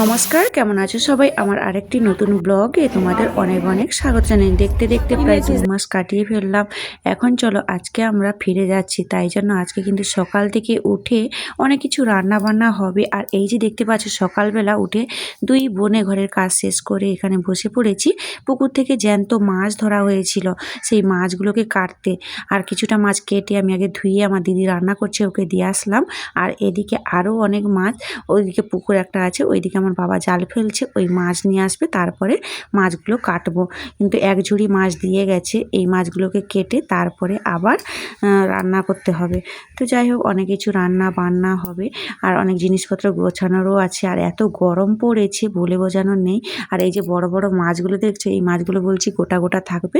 নমস্কার, কেমন আছো সবাই? আমার আরেকটি নতুন ব্লগে তোমাদের অনেক অনেক স্বাগত জানাই। দেখতে দেখতে প্রায় দু মাস কাটিয়ে ফেললাম। এখন চলো, আজকে আমরা ফিরে যাচ্ছি। তাই জন্য আজকে কিন্তু সকাল থেকে উঠে অনেক কিছু রান্না বান্না হবে। আর এই যে দেখতে পাচ্ছ, সকালবেলা উঠে দুই বোনে ঘরের কাজ শেষ করে এখানে বসে পড়েছি। পুকুর থেকে জ্যান্ত মাছ ধরা হয়েছিল সেই মাছগুলোকে কাটতে। আর কিছুটা মাছ কেটে আমি আগে ধুয়ে আমার দিদি রান্না করছে, ওকে দিয়ে আসলাম। আর এদিকে আরও অনেক মাছ, ওইদিকে পুকুর একটা আছে, ওইদিকে আমার বাবা জাল ফেলছে, ওই মাছ নিয়ে আসবে, তারপরে মাছগুলো কাটবো। কিন্তু এক ঝুড়ি মাছ দিয়ে গেছে, এই মাছগুলোকে কেটে তারপরে আবার রান্না করতে হবে। তো যাই হোক, অনেক কিছু রান্না বান্না হবে, আর অনেক জিনিসপত্র গোছানোরও আছে, আর এত গরম পড়েছে বলে বোঝানোর নেই। আর এই যে বড় বড় মাছগুলো দেখছ, এই মাছগুলো বলছি গোটা গোটা থাকবে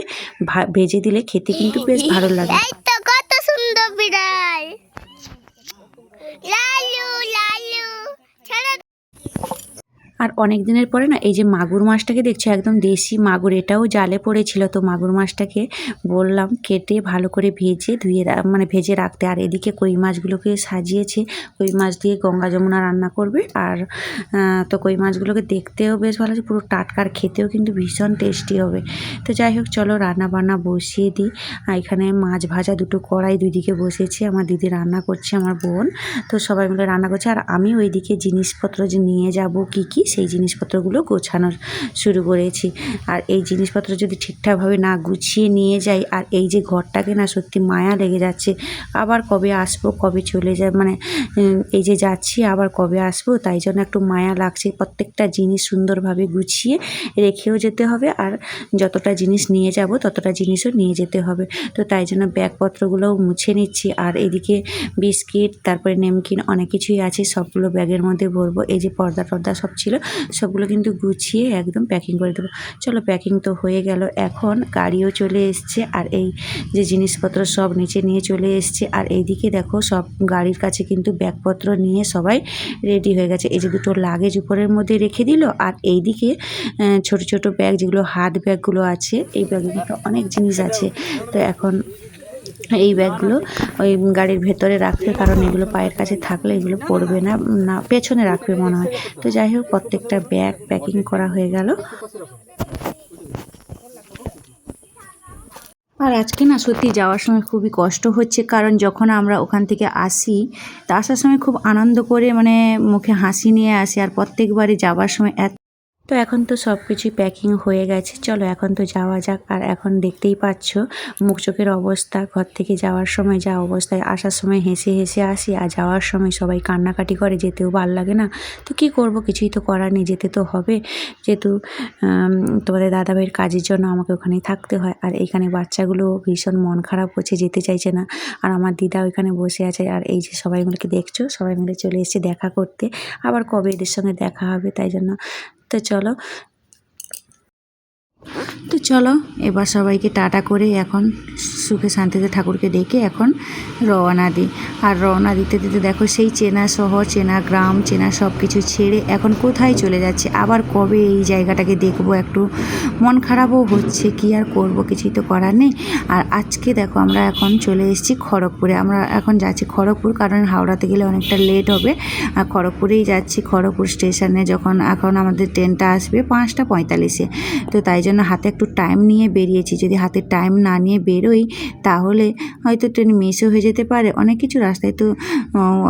ভেজে দিলে খেতে কিন্তু বেশ ভালো লাগে। কত সুন্দর লালু লালু। আর অনেক দিনের পরে না, এই যে মাগুর মাছটাকে দেখছ, একদম দেশি মাগুর, এটাও জালে পড়েছিল তো মাগুর মাছটাকে বললাম কেটে ভালো করে ভেজে ধুয়ে মানে ভেজে রাখতে। আর এদিকে কই মাছগুলোকে সাজিয়েছে, কই মাছ দিয়ে গঙ্গা যমুনা রান্না করবে। আর তো কই মাছগুলোকে দেখতেও বেশ ভালো আছে পুরো টাটকার খেতেও কিন্তু ভীষণ টেস্টি হবে। তো যাই হোক, চলো রান্না বান্না বসিয়ে দিই। আর এখানে মাছ ভাজা দুটো কড়াই দুদিকে বসেছে, আমার দিদি রান্না করছে, আমার বোন। তো সবাই মিলে রান্না করছে, আর আমি ওইদিকে জিনিসপত্র যে নিয়ে যাব, কি কি সেই জিনিসপত্রগুলো গোছানোর শুরু করেছি। আর এই জিনিসপত্র যদি ঠিকঠাকভাবে না গুছিয়ে নিয়ে যাই, আর এই যে ঘরটাকে না সত্যি মায়া লেগে যাচ্ছে, আবার কবে আসব, কবে চলে যায় মানে এই যে যাচ্ছি, আবার কবে আসব, তাই জন্য একটু মায়া লাগছে। প্রত্যেকটা জিনিস সুন্দরভাবে গুছিয়ে রেখেও যেতে হবে, আর যতটা জিনিস নিয়ে যাব, ততটা জিনিসও নিয়ে যেতে হবে। তো তাই জন্য ব্যাগপত্রগুলোও মুছে নিচ্ছি। আর এদিকে বিস্কিট, তারপরে নেমকিন, অনেক কিছুই আছে, সবগুলো ব্যাগের মধ্যে ভরবো। এই যে পর্দা টর্দা সব ছিল সবগুলো কিন্তু গুছিয়ে একদম প্যাকিং করে দেবো। চলো প্যাকিং তো হয়ে গেল। এখন গাড়িও চলে এসছে আর এই যে জিনিসপত্র সব নিচে নিয়ে চলে এসছে। আর এইদিকে দেখো সব গাড়ির কাছে কিন্তু ব্যাগপত্র নিয়ে সবাই রেডি হয়ে গেছে। এই যে দুটো লাগেজ উপরের মধ্যে রেখে দিল আর এইদিকে ছোট ছোট ব্যাগ যেগুলো হাত ব্যাগগুলো আছে, এই ব্যাগে কিন্তু অনেক জিনিস আছে। তো এখন এই ব্যাগগুলো ওই গাড়ির ভেতরে রাখবে কারণ এগুলো পায়ের কাছে থাকলে এগুলো পড়বে না না, পেছনে রাখবে মনে হয়। তো যাই হোক, প্রত্যেকটা ব্যাগ প্যাকিং করা হয়ে গেল। আর আজকে না সত্যি যাওয়ার সময় খুবই কষ্ট হচ্ছে, কারণ যখন আমরা ওখান থেকে আসি, তা আসার সময় খুব আনন্দ করে মানে মুখে হাসি নিয়ে আসি, আর প্রত্যেকবারই যাওয়ার সময় এত তো এখন তো সব কিছুই প্যাকিং হয়ে গেছে। চলো এখন তো যাওয়া যাক। আর এখন দেখতেই পাচ্ছ, মুখ চোখের অবস্থা। ঘর থেকে যাওয়ার সময় যা অবস্থায় আসার সময় হেসে হেসে আসি। আর যাওয়ার সময় সবাই কান্নাকাটি করে, যেতেও ভালো লাগে না। তো কি করব? কিছুই তো করার নেই, যেতে তো হবে। যেহেতু তোমাদের দাদাভাইয়ের কাজের জন্য আমাকে ওখানেই থাকতে হয়। আর এইখানে বাচ্চাগুলো ভীষণ মন খারাপ হচ্ছে যেতে চাইছে না। আর আমার দিদা ওইখানে বসে আছে। আর এই যে সবাই মিলে দেখছ? সবাই মিলে চলে এসেছে দেখা করতে। আবার কবে এদের সঙ্গে দেখা হবে, তাই জন্য তো চলো তো চলো, এবার সবাইকে টাটা করে এখন সুখে শান্তিতে ঠাকুরকে ডেকে এখন রওনা দিই। আর রওনা দিতে দিতে দেখো সেই চেনা শহর, চেনা গ্রাম, চেনা সব কিছু ছেড়ে এখন কোথায় চলে যাচ্ছে? আবার কবে এই জায়গাটাকে দেখব? একটু মন খারাপও হচ্ছে, কি আর করব? কিছুই তো করার নেই। আর আজকে দেখো আমরা এখন চলে এসেছি খড়গপুরে। আমরা এখন যাচ্ছি খড়গপুর, কারণ হাওড়াতে গেলে অনেকটা লেট হবে। আর খড়গপুরেই যাচ্ছি খড়গপুর স্টেশনে যখন এখন আমাদের ট্রেনটা আসবে পাঁচটা পঁয়তাল্লিশে। তো তাই জন্য হাতে টাইম নিয়ে বেরিয়েছি। যদি হাতে টাইম না নিয়ে বেরোই, তাহলে হয়তো ট্রেন মিসও হয়ে যেতে পারে। অনেক কিছু রাস্তায় তো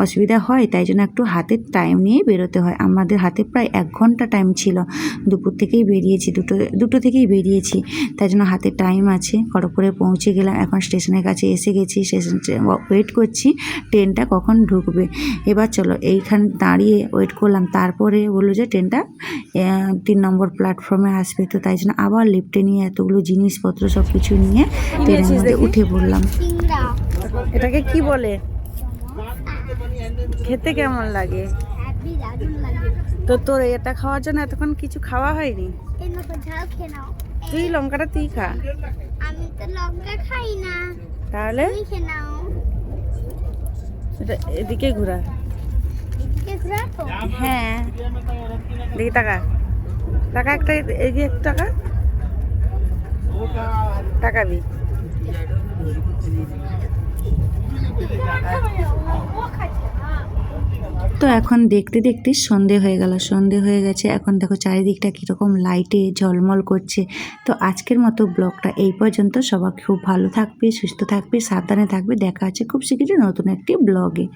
অসুবিধা হয়, তাই জন্য একটু হাতে টাইম নিয়ে বেরোতে হয়। আমাদের হাতে প্রায় এক ঘণ্টা টাইম ছিল। দুপুর থেকেই বেরিয়েছি, দুটো দুটো থেকেই বেরিয়েছি। তাই জন্য হাতে টাইম আছে। খড়গপুরে পৌঁছে গেলাম। এখন স্টেশনের কাছে এসে গেছি। স্টেশন ওয়েট করছি ট্রেনটা কখন ঢুকবে। এবার চলো, এইখানে দাঁড়িয়ে ওয়েট করলাম। তারপরে বলল যে ট্রেনটা তিন নম্বর প্ল্যাটফর্মে আসবে। তো তাই জন্য আবার লিফটে নিয়ে এতগুলো জিনিসপত্র সব কিছু নিয়ে ট্রেনের মধ্যে উঠে পড়লাম। এটাকে কি বলে? খেতে কেমন লাগে? হ্যাপি দারুণ লাগে। তো তোর এটা খাওয়ার জন্য এতক্ষণ কিছু খাওয়া হয়নি? তুই লঙ্কাটা তুই খা। আমি তো লঙ্কা খাই না। তাহলে? এটা এদিকে ঘোরা। হ্যাঁ। দেখি টাকা। টাকা একটা এদিকে একটু টাকা। টাকাবি তো এখন দেখতে দেখতে সন্ধে হয়ে গেল, সন্ধে হয়ে গেছে। এখন দেখো চারিদিকটা কীরকম লাইটে ঝলমল করছে। তো আজকের মতো ব্লগটা এই পর্যন্ত। সবাই খুব ভালো থাকবে, সুস্থ থাকবে, সাবধানে থাকবে। দেখা আছে খুব শীঘ্রই নতুন একটি ব্লগে।